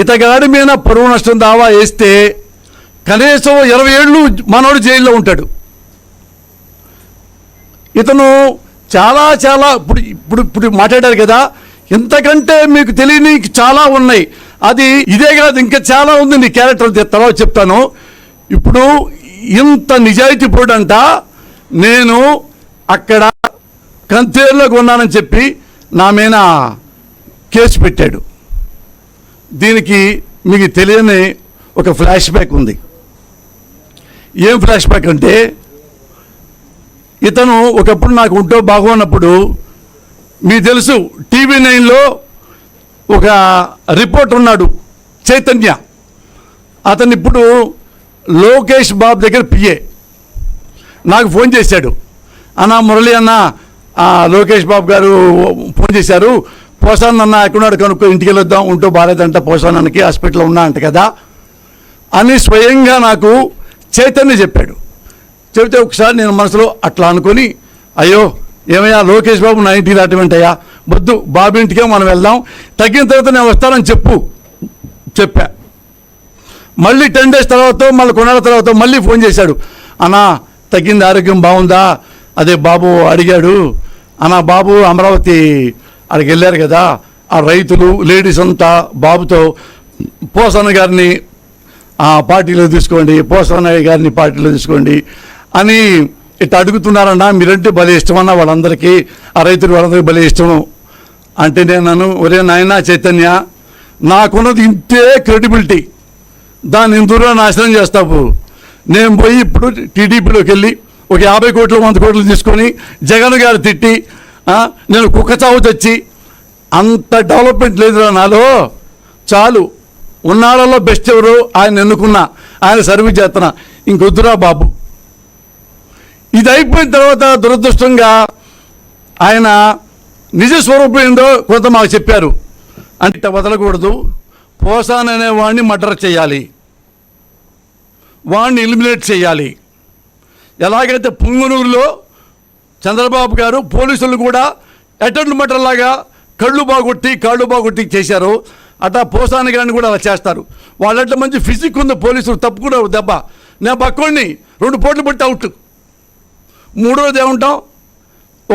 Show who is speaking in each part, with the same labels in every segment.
Speaker 1: ఇతగాడి మీద పరువు నష్టం దావా వేస్తే కనీసం ఇరవై ఏళ్ళు మనోడు జైల్లో ఉంటాడు. ఇతను చాలా చాలా ఇప్పుడు ఇప్పుడు ఇప్పుడు మాట్లాడారు కదా ఇంతకంటే మీకు తెలియని చాలా ఉన్నాయి. అది ఇదే కాదు ఇంకా చాలా ఉంది నీ క్యారెక్టర్ తర్వాత చెప్తాను. ఇప్పుడు ఇంత నిజాయితీ పోడంట నేను అక్కడ కంతేరులో కొన్నానని చెప్పి నా మీద కేసు పెట్టాడు. దీనికి మీకు తెలియని ఒక ఫ్లాష్ బ్యాక్ ఉంది. ఏం ఫ్లాష్ బ్యాక్ అంటే ఇతను ఒకప్పుడు నాకు ఉంటో బాగున్నప్పుడు మీకు తెలుసు టీవీ నైన్లో ఒక రిపోర్టర్ ఉన్నాడు చైతన్య. అతను ఇప్పుడు లోకేష్ బాబు దగ్గర పిఏ నాకు ఫోన్ చేశాడు. అన్న మురళి అన్న లోకేష్ బాబు గారు ఫోన్ చేశారు పోసాన్ అన్న ఎక్కడున్నాడు కనుక్కో ఇంటికి వెళ్ళొద్దాం ఉంటూ బాగాలేదంట పోసాన్ అన్నకి హాస్పిటల్లో ఉన్నా అంట కదా. అని స్వయంగా నాకు చైతన్య చెప్పాడు. చెబితే ఒకసారి నేను మనసులో అట్లా అనుకొని అయ్యో ఏమయ్యా లోకేష్ బాబు నా ఇంటికి రావటమేంటయ్యా? వద్దు బాబు ఇంటికే మనం వెళ్దాం. తగ్గిన తర్వాత నేను వస్తానని చెప్పు చెప్పా. మళ్ళీ టెన్ డేస్ తర్వాత మళ్ళీ కొన్నాళ్ళ తర్వాత మళ్ళీ ఫోన్ చేశాడు. అన్నా తగ్గింది ఆరోగ్యం బాగుందా? అదే బాబు అడిగాడు. అన్నా బాబు అమరావతి అక్కడికి వెళ్ళారు కదా ఆ రైతులు లేడీస్ అంతా బాబుతో పోసన్న గారిని పార్టీలో తీసుకోండి పోసన్న గారిని పార్టీలో తీసుకోండి అని ఇట్లా అడుగుతున్నారన్నా మీరంటే భలే ఇష్టమన్నా వాళ్ళందరికీ ఆ రైతులు వాళ్ళందరికీ భలే ఇష్టము అంటే నేను నన్ను ఒరే నాయనా చైతన్య నాకున్నది ఇంతే క్రెడిబిలిటీ. దాన్ని ఇందులో నాశనం చేస్తావు. నేను పోయి ఇప్పుడు టీడీపీలోకి వెళ్ళి ఒక యాభై కోట్లు వంద కోట్లు తీసుకొని జగన్ గారు తిట్టి నేను కుక్క చావు తెచ్చి అంత డెవలప్మెంట్ లేదురా నాలో. చాలు. ఉన్నాళ్ళలో బెస్ట్ ఎవరు ఆయన ఎన్నుకున్నా ఆయన సర్వీస్ చేస్తున్నా. ఇంకొద్దురా బాబు. ఇది అయిపోయిన తర్వాత దురదృష్టంగా ఆయన నిజ స్వరూపం ఏందో కొంత మాకు చెప్పారు. అంటే వదలకూడదు. పోసాన్ అనే వాడిని మర్డర్ చేయాలి. వాడిని ఎలిమినేట్ చేయాలి. ఎలాగైతే పుంగనూరులో చంద్రబాబు గారు పోలీసులు కూడా అటెండ్ మటర్లాగా కళ్ళు బాగొట్టి కాళ్ళు బాగొట్టి చేశారు. అట్లా పోసాని గారిని కూడా అలా చేస్తారు. వాళ్ళట్ల మంచి ఫిజిక్ ఉంది పోలీసులు తప్పుకున్నారు దెబ్బ. నేను పక్కోడిని రెండు పోట్లు పెట్టి అవుట్. మూడో రోజు ఏముంటాం?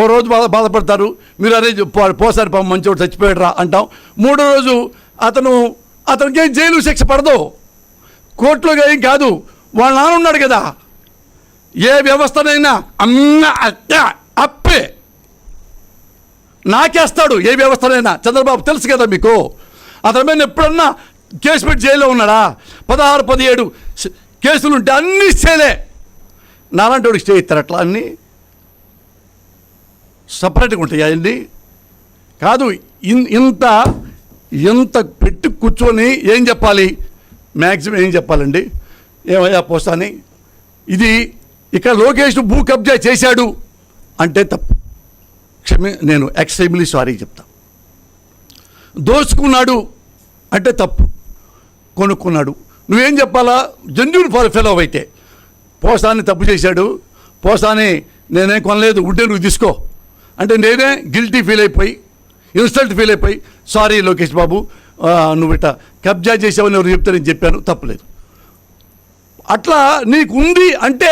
Speaker 1: ఓ రోజు బాధ బాధపడతారు. మీరు అరే పో- పోసారి పాపం మంచివాడు చచ్చిపోయాడు రా అంటాం. మూడో రోజు అతను అతనికి ఏం జైలు శిక్ష పడదు. కోర్టులో ఏం కాదు. వాళ్ళ నాన్న ఉన్నాడు కదా. ఏ వ్యవస్థనైనా అమ్మ అట్ట నాకేస్తాడు ఏ వ్యవస్థనైనా. చంద్రబాబు తెలుసు కదా మీకు. అతని మీద ఎప్పుడన్నా కేసు పెట్టి జైల్లో ఉన్నాడా? పదహారు పదిహేడు స- కేసులు ఉంటే అన్ని స్టేలే నాలాంటి స్టే ఇస్తారు అట్లా అన్నీ. సపరేట్గా ఉంటాయి అవన్నీ కాదు ఇన్- ఇంత ఇంత పెట్టి కూర్చొని ఏం చెప్పాలి? మ్యాక్సిమం ఏం చెప్పాలండి? ఏమయ్యా పోస్తాని? ఇది ఇక్కడ లోకేష్ భూ కబ్జా చేశాడు. అంటే తప్పు. క్షమి నేను ఎక్స్ట్రీమ్లీ సారీ చెప్తా. దోచుకున్నాడు అంటే తప్పు. కొనుక్కున్నాడు. నువ్వేం చెప్పాలా? జెన్యున్ ఫర్ ఫెలో అయితే. పోసాన్ని తప్పు చేశాడు. పోసాని నేనేం కొనలేదు. ఉంటే నువ్వు తీసుకో. అంటే నేనే గిల్టీ ఫీల్ అయిపోయి ఇన్సల్ట్ ఫీల్ అయిపోయి సారీ లోకేష్ బాబు నువ్వు ఇట కబ్జా చేసావని ఎవరు చెప్తే నేను చెప్పాను. తప్పలేదు. అట్లా నీకు ఉంది అంటే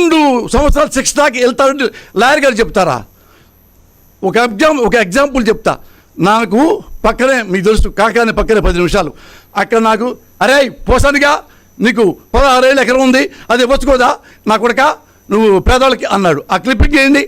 Speaker 1: రెండు సంవత్సరాలు సిక్స్ దాకా వెళ్తారంటే లాయర్ గారు చెప్తారా? ఒక ఎగ్జామ్ ఒక ఎగ్జాంపుల్ చెప్తా. నాకు పక్కనే మీకు తెలుసు కాకానే పక్కనే పది నిమిషాలు. అక్కడ నాకు అరే పోసానిగా నీకు పదహారేళ్ళు ఎకరం ఉంది అది వచ్చుకోదా నా కొడక నువ్వు పేదవాళ్ళకి అన్నాడు. ఆ క్లిప్పింగ్ ఏంది?